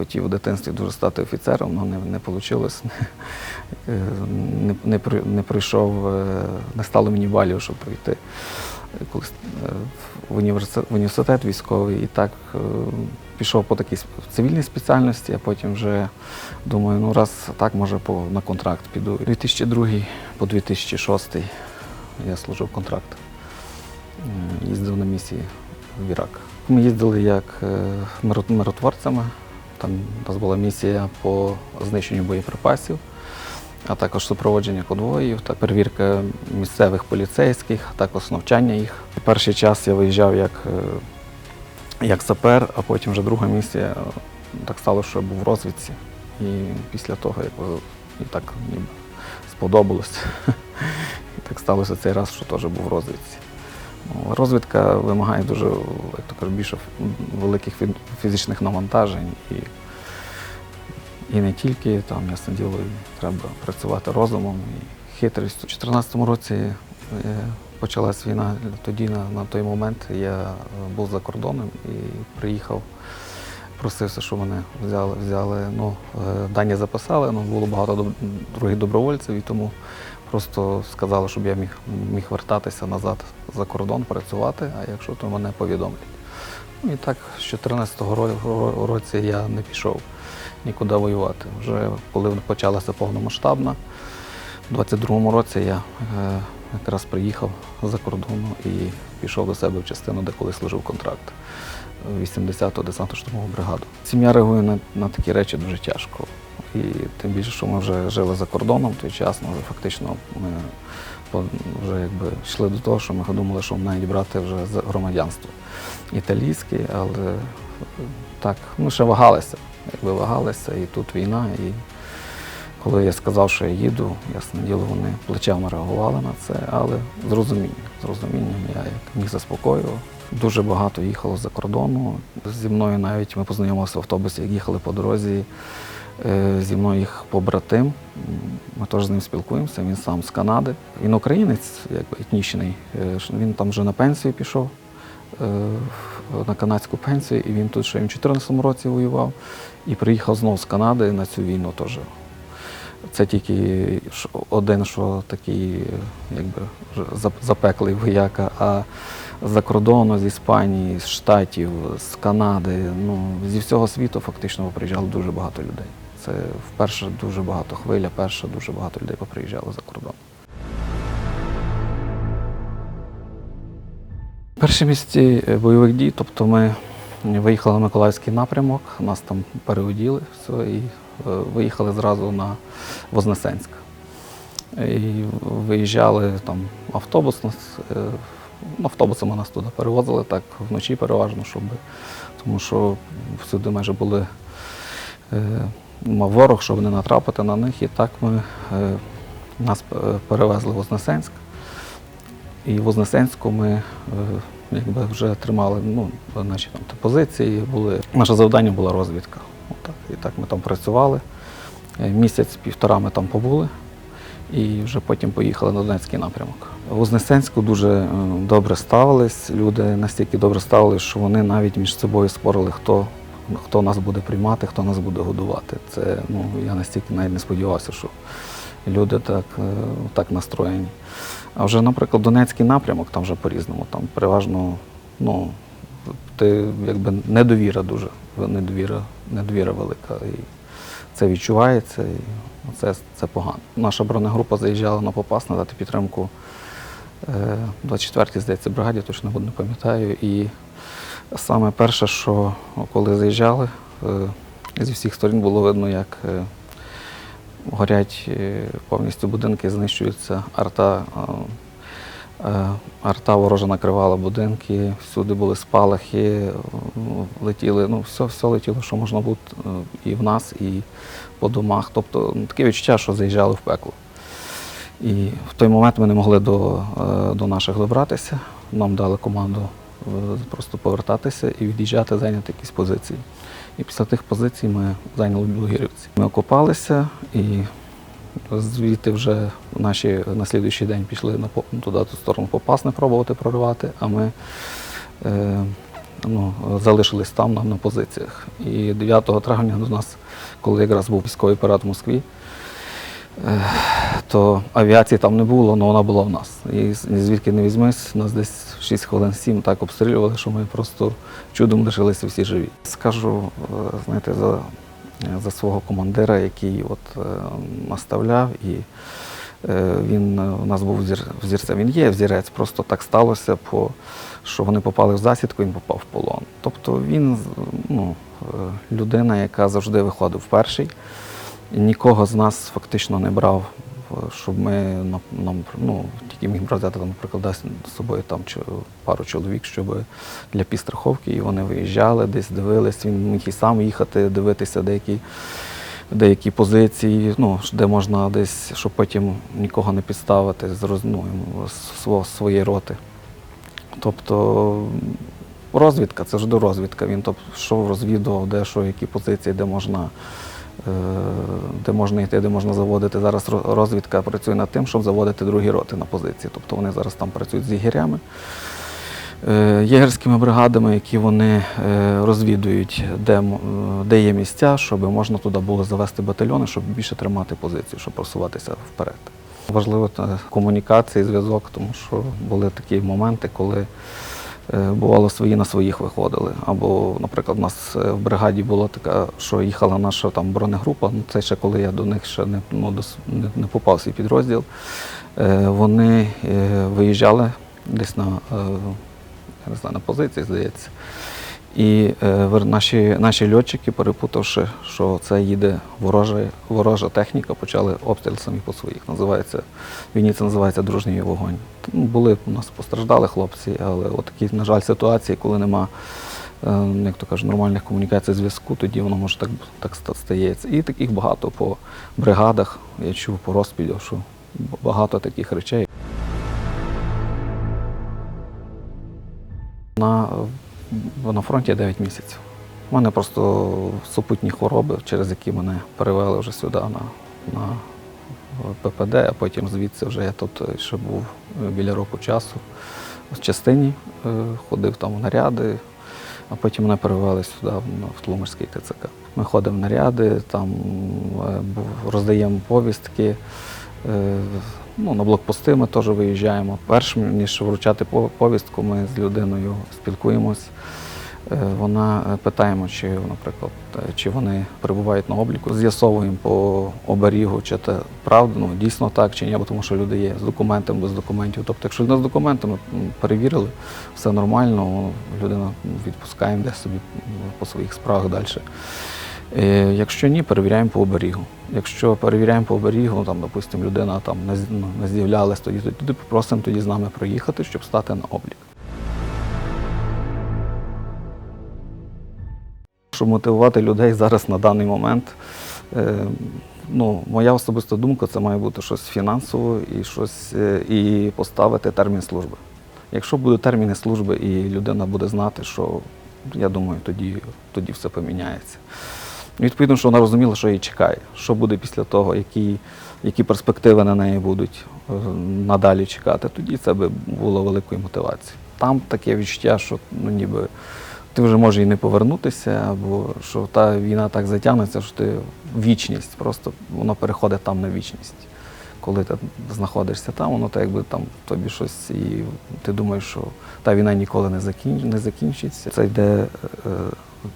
хотів в дитинстві дуже стати офіцером, але не, не вийшло. Не, не, не пройшов, е, не стало мені балів, щоб колись е, в університет, в університет військовий. І так е, пішов по такій цивільній спеціальності, а потім вже думаю, ну раз так, може по, на контракт піду. 2002 по 2006 я служив контракт. Е, Їздив на місії в Ірак. Ми їздили як е, миротворцями. Там у нас була місія по знищенню боєприпасів, а також супроводження конвоїв та перевірка місцевих поліцейських, також навчання їх. Перший час я виїжджав як, е, як сапер, а потім вже друга місія е, так стало, що я був в розвідці. І після того, як е, і так ніби сподобалось, так сталося цей раз, що теж був в розвідці. Розвідка вимагає дуже, як то кажуть, більше великих фізичних навантажень і, і не тільки там, ясне діло, треба працювати розумом і хитрістю. У 2014 році е, почалась війна. Тоді на, на той момент я е, був за кордоном і приїхав, просився, щоб мене взяли. взяли. Ну, е, дані записали, ну, було багато доб- других добровольців, і тому Просто сказали, щоб я міг, міг вертатися назад за кордон, працювати, а якщо, то мене повідомлять. Ну і так, з 2014 ро- році я не пішов нікуди воювати. Вже коли почалася повномасштабна, у 22-му році я е, якраз приїхав за кордону і пішов до себе в частину, де коли служив контракт. 80-ту десантно штурмову бригаду. Сім'я реагує на, на такі речі дуже тяжко. І тим більше, що ми вже жили за кордоном той час, ну, вже фактично ми вже якби йшли до того, що ми думали, що навіть брати вже громадянство італійське, але так, ми ще вагалися, якби вагалися, і тут війна. І коли я сказав, що я їду, ясне діло, вони плечами реагували на це, але з розумінням. З розумінням я як міг заспокоював. Дуже багато їхало за кордону. Зі мною навіть ми познайомилися в автобусі, як їхали по дорозі. Е, Зі мною їх побратим. Ми теж з ним спілкуємося. Він сам з Канади. Він українець, якби етнічний. Е, Він там вже на пенсію пішов, е, на канадську пенсію, і він тут ще в 2014 році воював і приїхав знову з Канади на цю війну теж. Це тільки один, що такий, якби запеклий вояка, а за кордону, з Іспанії, з Штатів, з Канади, ну, зі всього світу фактично приїжджало дуже багато людей. Це вперше дуже багато хвиля, перша дуже багато людей поприїжджало за кордон. Перші місці е, бойових дій, тобто ми виїхали на Миколаївський напрямок, нас там переоділи все, і е, виїхали зразу на Вознесенськ. І виїжджали там автобус, нас, е, автобусами нас туди перевозили, так вночі переважно, щоб, тому що всюди майже були ворог, щоб не натрапити на них. І так ми, е, нас е, перевезли в Вознесенськ. І в Вознесенську ми е, якби вже тримали ну, наші там позиції. Були. Наше завдання була розвідка. Отак. І так ми там працювали. Місяць-півтора ми там побули і вже потім поїхали на Донецький напрямок. В Вознесенську дуже добре ставились. Люди настільки добре ставились, що вони навіть між собою спорили, хто, хто нас буде приймати, хто нас буде годувати. Це ну, я настільки навіть не сподівався, що люди так, е, так настроєні. А вже, наприклад, Донецький напрямок там вже по-різному. Там переважно ну, ти якби недовіра дуже, недовіра, недовіра велика. І це відчувається, і це, це погано. Наша бронегрупа заїжджала на Попасне дати підтримку е, 24-й, здається, бригаді, точно не пам'ятаю. І саме перше, що коли заїжджали, е, зі всіх сторін було видно, як е, горять е, повністю будинки, знищуються арта. Арта ворожа накривала будинки, всюди були спалахи, летіли, ну, все, все летіло, що можна було і в нас, і по домах. Тобто ну, таке відчуття, що заїжджали в пекло. І в той момент ми не могли до, до наших добратися. Нам дали команду просто повертатися і від'їжджати, зайняти якісь позиції. І після тих позицій ми зайняли Білогірівці. Ми окопалися і звідти вже наші на слідуючий день пішли на туди ту сторону Попасне пробувати проривати, а ми е, ну, залишились там на, на позиціях. І 9 травня до нас, коли якраз був військовий парад в Москві, е, то авіації там не було, але вона була в нас. І звідки не візьмись, нас десь 6 хвилин 7 так обстрілювали, що ми просто чудом лишилися всі живі. Скажу, е, знаєте, за, за свого командира, який от, е, наставляв і Е, Він е, у нас був взір- взірцем. Він є взірець, просто так сталося, по, що вони попали в засідку, він попав в полон. Тобто він ну, е, людина, яка завжди виходив перший. Нікого з нас фактично не брав, щоб ми нам, ну, тільки міг брати там, наприклад, з собою там пару чоловік, щоб для підстраховки, і вони виїжджали, десь дивились. Він міг і сам їхати, дивитися деякі деякі позиції, ну, де можна десь, щоб потім нікого не підставити з ну, своєї роти. Тобто розвідка, це ж до розвідка. Він тобто, йшов, розвідував, де що, які позиції, де можна, е, де можна йти, де можна заводити. Зараз розвідка працює над тим, щоб заводити другі роти на позиції. Тобто вони зараз там працюють з єгерями е, єгерськими бригадами, які вони е, розвідують, де, е, де є місця, щоб можна туди було завести батальйони, щоб більше тримати позицію, щоб просуватися вперед. Важливо комунікація зв'язок, тому що були такі моменти, коли е, бувало свої на своїх виходили. Або, наприклад, у нас е, в бригаді була така, що їхала наша там бронегрупа. Ну це ще коли я до них ще не, ну, не, не попав свій підрозділ. Е, Вони е, виїжджали десь на, е, не знаю, на позиції, здається. І е, наші, наші льотчики, перепутавши, що це їде ворожа, ворожа техніка, почали обстріл самі по своїх. Називається, війні це називається дружній вогонь. Були у нас постраждали хлопці, але такі, на жаль, ситуації, коли нема, е, як то кажуть, нормальних комунікацій зв'язку, тоді воно може так, так стається. І таких багато по бригадах, я чув по розпілю, що багато таких речей. На, на фронті 9 місяців. У мене просто супутні хвороби, через які мене перевели вже сюди на, на ППД, а потім звідси вже я тут ще був е, біля року часу в частині, е, ходив там в наряди, а потім мене перевели сюди в Тлумерський ТЦК. Ми ходимо в наряди, там е, роздаємо повістки. Ну, на блокпости ми теж виїжджаємо. Перш ніж вручати повістку, ми з людиною спілкуємось. Е, Вона е, питаємо, чи, наприклад, е, чи вони перебувають на обліку. З'ясовуємо по оберігу, чи це правда, ну дійсно так чи ні, бо тому що люди є з документами, без документів. Тобто, якщо людина з документами перевірили, все нормально, людина відпускаємо десь собі по своїх справах далі. Е, Якщо ні, перевіряємо по оберігу. Якщо перевіряємо по оберігу, там, допустимо, людина там не, ну, з'являлась, тоді, тоді попросимо тоді з нами проїхати, щоб стати на облік. Щоб мотивувати людей зараз на даний момент, е, ну, моя особиста думка, це має бути щось фінансово і щось е, і поставити термін служби. Якщо будуть терміни служби і людина буде знати, що я думаю, тоді, тоді все поміняється. Відповідно, що вона розуміла, що її чекає, що буде після того, які, які перспективи на неї будуть е, надалі чекати, тоді це би було великою мотивацією. Там таке відчуття, що ну, ніби ти вже можеш і не повернутися, або що та війна так затягнеться, що ти вічність, просто воно переходить там на вічність. Коли ти знаходишся там, воно так якби там тобі щось, і ти думаєш, що та війна ніколи не, закінчиться. Це йде е,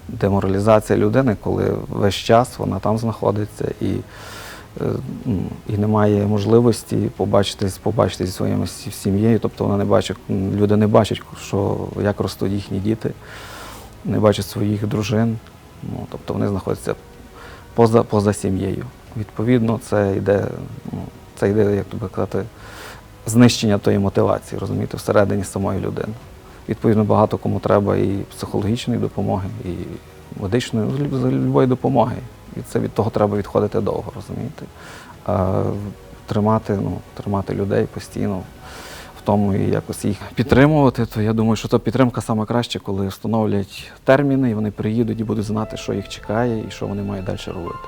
деморалізація людини, коли весь час вона там знаходиться і, е, ну, і немає можливості побачитись, побачитись зі своєю сім'єю. Тобто вона не бачить, люди не бачать, що, як ростуть їхні діти, не бачать своїх дружин. Ну, тобто вони знаходяться поза, поза сім'єю. Відповідно, це йде, ну, це йде, як тобі казати, знищення тої мотивації, розумієте, всередині самої людини. Відповідно, багато кому треба і психологічної допомоги, і медичної, любої допомоги. І це від того треба відходити довго, розумієте? А тримати, ну, тримати людей постійно в тому і якось їх підтримувати, то я думаю, що то підтримка саме коли встановлять терміни, і вони приїдуть і будуть знати, що їх чекає і що вони мають далі робити.